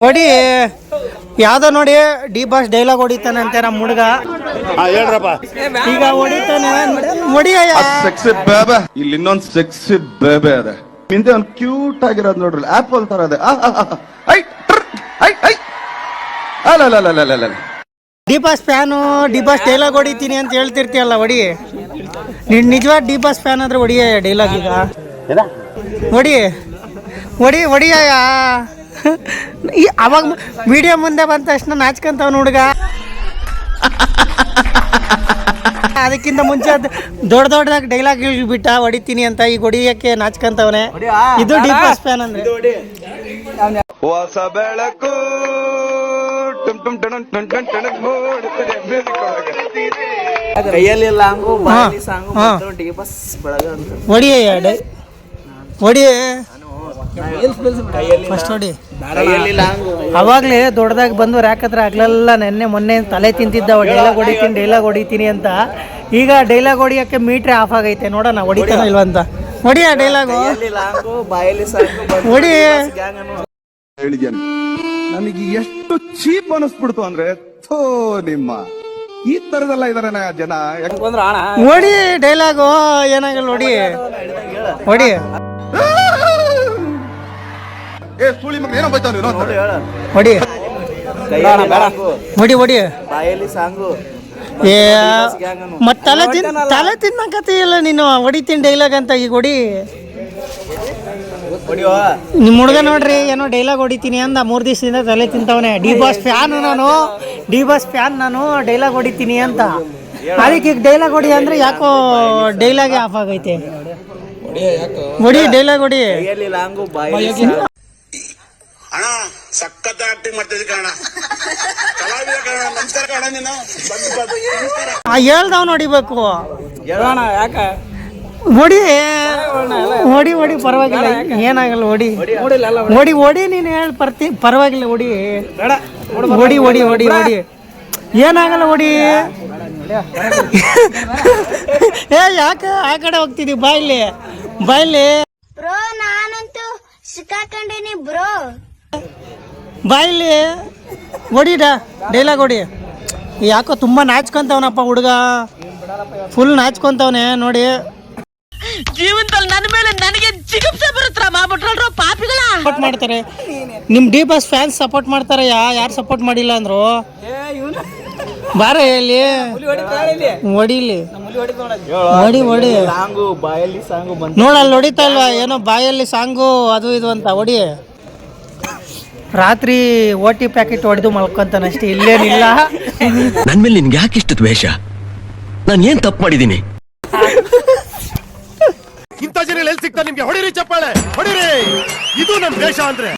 ಹೊಡಿ ಯಾವ್ದ ನೋಡಿ ಡಿ ಬಾಸ್ ಡೈಲಾಗ್ ಹೊಡಿತಾನಂತೆ ನಮ್ಮ ಹುಡುಗ. ಹೇಳ್ರಪ್ಪ. ಈಗ ಹೊಡಿತಾನೆ ಹೊಡಿಯ ಸೆಕ್ಸಿ ಬೇಬೆ ಇಲ್ಲಿ ಇನ್ನೊಂದ್ ಸೆಕ್ಸಿ ಬೇಬೆ ಅದೆ ಹಿಂದೆ ಒಂದ್ ಕ್ಯೂಟ್ ಆಗಿರೋದು ನೋಡ್ರಿ. ಆಪಲ್ ತರ ಅದೆ ಆ, ಆ, ಆ, ಐ, ಟ್ರ್, ಐ, ಐ. ಅಲ್ಲ ಅಲ್ಲ ಅಲ್ಲ ಅಲ್ಲ ಅಲ್ಲ D Boss fan D Boss dialogue ಹೊಡಿತೀನಿ ಅಂತ ಹೇಳ್ತಿರ್ತೀಯಲ್ಲ ಹೊಡಿ. ನೀನ್ ನಿಜವಾದ ಡಿ ಬಾಸ್ ಫ್ಯಾನ್ ಆದ್ರೆ ಹೊಡಿಯ ಡೈಲಾಗ್ ಈಗ. ಹೊಡಿ. ಹೊಡಿ ಹೊಡಿಯ ಈ ಅವಾಗ ಮೀಡಿಯಾ ಮುಂದೆ ಬಂದ ತಕ್ಷಣ ನಾಚ್ಕೊಂತಾವ್ ಹುಡುಗ. ಅದಕ್ಕಿಂತ ಮುಂಚೆ ಅದು ದೊಡ್ಡ ದೊಡ್ಡದಾಗ ಡೈಲಾಗ್ ಬಿಟ್ಟ ಹೊಡಿತೀನಿ ಅಂತ ಈಗ ಹೊಡಿಯಕ್ಕೆ ನಾಚ್ಕೊಂತವನೆ. ಇದು ಡಿ ಬಾಸ್ ಫ್ಯಾನ್ ಅಂದ್ರೆ. ಹೊಸ ಬೆಳಕು ಟುಮ್ ಟುಮ್ ಟಣಂ ಟಣ್ ಟಣ್ ಟಣಂ ಮೂಡುತ್ತಿದೆ music ಒಳಗೆ. ಕೈಯಲ್ಲಿ ಲಾಂಗು ಬಾಯಲ್ಲಿ ಹಾ, ಸಾಂಗು ಹಾ. ಡಿ ಬಸ್ ಬೆಳಗ ಅಂತ ಹೊಡಿಯ. ಫಸ್ಟ್ ನೋಡಿ ಅವಾಗ್ಲೇ ದೊಡ್ಡದಾಗಿ ಬಂದು ಯಾಕಂದ್ರೆ ಆಗ್ಲೆಲ್ಲ ನೆನ್ನೆ ಮೊನ್ನೆ ತಲೆ ತಿಂತಿದ್ದ ಡೈಲಾಗ್ ಹೊಡಿತೀನಿ ಡೈಲಾಗ್ ಹೊಡಿತೀನಿ ಅಂತ. ಈಗ ಡೈಲಾಗ್ ಹೊಡಿಯಕ್ಕೆ ಮೀಟ್ರೆ ಆಫ್ ಆಗೈತೆ ನೋಡೋಣ ಹೊಡಿತಾನ ಇಲ್ವಾ ಅಂತ. ಹೊಡಿಯ ಡೈಲಾಗು. ಹೊಡಿ. ಗ್ಯಾಂಗ್ ಅನ್ನು. ಹೇಳಿದ್ಯಾನೆ ನನಗೆ ಎಷ್ಟು ಚೀಪ್ ಅನಿಸ್ಬಿಡ್ತು ಅಂದ್ರೆ ಥೋ ನಿಮ್ಮ. ಈ ತರದೆಲ್ಲ ಇದಾರೆ ಜನ. ಯಾಕಂದ್ರೆ ಓಡಿ ಹೊಡಿ ಡೈಲಾಗು ಏನಾಗಲ್ಲ ಹೊಡಿ. ಹೊಡಿ. ಸುಳಿ ಮಗ ಏನೋ ಬೈತಾವ ನೀನು ಹೊಡಿ. ಕೈಯಲ್ಲಿ ಲಾಂಗು ಹೊಡಿ ಹೊಡಿ. ಬಾಯಲ್ಲಿ ಸಾಂಗು. ಏ ಗ್ಯಾಂಗ್ ಅನ್ನು. ಮತ್ ತಲೆ ತಿನ್ ತಲೆ ಇಲ್ಲ ನೀನು. ಹೊಡಿತೀನಿ ಡೈಲಾಗ್ ಅಂತ ಈಗ ಹೊಡಿ. ಹೊಡಿಯೋ? ನಿಮ್ಮ ಹುಡುಗ ನೋಡ್ರಿ ಏನೋ ಡೈಲಾಗ್ ಹೊಡಿತೀನಿ ಅಂದ. ಮೂರ್ ದಿವಸದಿಂದ ತಲೆ ತಿಂತವನೆ. ಡಿ ಬಾಸ್ ಫ್ಯಾನ್ ನಾನು. ಡಿ ಬಾಸ್ ಫ್ಯಾನ್ ನಾನು. ಡೈಲಾಗ್ ಹೊಡಿತೀನಿ ಅಂತ. ಅದಕ್ಕೆ ಈಗ ಡೈಲಾಗ್ ಹೊಡಿ ಅಂದ್ರೆ ಯಾಕೋ ಡೈಲಾಗ್ ಆಫ್ ಆಗೈತೆ? ಹೊಡಿ ಡೈಲಾಗ್ ಹೊಡಿ. ಕೈಯಲ್ಲಿ ಲಾಂಗು ಬಾಯಲ್ಲಿ ಸಾಂಗು. ಅಣ್ಣ ಸಖತ್ ಆಕ್ಟಿಂಗ್ ಮಾಡ್ತಿದ್ದೆ ಕಣ ಕಲಾವಿದ ಕಣ ನಮಸ್ಕಾರ ಕಣ ನೀನು. ಬಂದು ಬಂದು. ನಮಸ್ಕಾರ. ಆ ಹೇಳ್ದವ್ ನೋಡಿಬೇಕು ಹೇಳೋಣ ಯಾಕ? ಹೊಡಿ ಹೊಡಿ ಹೊಡಿ ಪರವಾಗಿಲ್ಲ. ಏನಾಗಲ್ಲ ಹೊಡಿ ಹೊಡಿ ಹೊಡಿ ನೀನು ಹೇಳಿ ಬರ್ತಿ ಪರವಾಗಿಲ್ಲ ಹೊಡಿ ಬೇಡ ಹೊಡಿ ಹೊಡಿ ಹೊಡಿ ಹೊಡಿ ಏನಾಗಲ್ಲ ಹೊಡಿ ಏ ಯಾಕ ಆ ಕಡೆ ಹೋಗ್ತಿದ್ದಿ? ಬಾಯ್ಲಿ ಬಾಯ್ಲಿ ಬ್ರೋ ನಾನಂತೂ ಸಿಕ್ಕಾಕೊಂಡೀನಿ ಬ್ರೋ. ಬಾಯ್ಲಿ ಹೊಡಿಡ ಡೈಲಾಗ್ ಹೊಡಿ ಯಾಕೋ ತುಂಬ ನಾಚ್ಕೊಂತವನಪ್ಪ ಹುಡುಗ. ಫುಲ್ ನಾಚ್ಕೊಂತವನೆ ನೋಡಿ. ಜೀವನದಲ್ಲಿ ನನ್ನ ಮೇಲೆ ನನಗೆ ಜಿಗುಪ್ಸೆ ಬರುತ್ತರ ಮಾಡ್ಬಿಟ್ರಲ್ರ ಪಾಪಿಗಳ? ಸಪೋರ್ಟ್ ಮಾಡ್ತಾರೆ. ನಿಮ್ಮ ಡಿ ಬಸ್ ಫ್ಯಾನ್ಸ್ ಸಪೋರ್ಟ್ ಮಾಡ್ತಾರೆ ಯಾ ಯಾರು ಸಪೋರ್ಟ್ ಮಾಡಿಲ್ಲ ಅಂದ್ರು? ಬಾರ ಇಲ್ಲಿ. ಹೊಡಿಲಿ ಹೊಡಿ ಹೊಡಿ ನೋಡಲ್ಲಿ ಬಾಯಲ್ಲಿ ಹೊಡಿತಾ ಇಲ್ವಾ? ಏನೋ ಬಾಯಲ್ಲಿ ಸಾಂಗು ಅದು ಇದು ಅಂತ ಹೊಡಿ ರಾತ್ರಿ ಓಟಿ ಪ್ಯಾಕೆಟ್ ಹೊಡೆದು ಮಲ್ಕೊಂತಾನಷ್ಟೇ ಇಲ್ಲೇನಿಲ್ಲ. ನನ್ ಮೇಲೆ ನಿನ್ಗೆ ಯಾಕೆ ಇಷ್ಟು ದ್ವೇಷ? ನಾನು ಏನ್ ತಪ್ಪು ಮಾಡಿದ್ದೀನಿ? ಇಂಥ ಜನ ಎಲ್ಲಿ ಸಿಗ್ತಾರೆ ನಿಮ್ಗೆ? ಹೊಡಿರಿ ಚಪ್ಪಾಳೆ ಹೊಡಿರಿ. ಇದು ನಮ್ ದೇಶ ಅಂದ್ರೆ.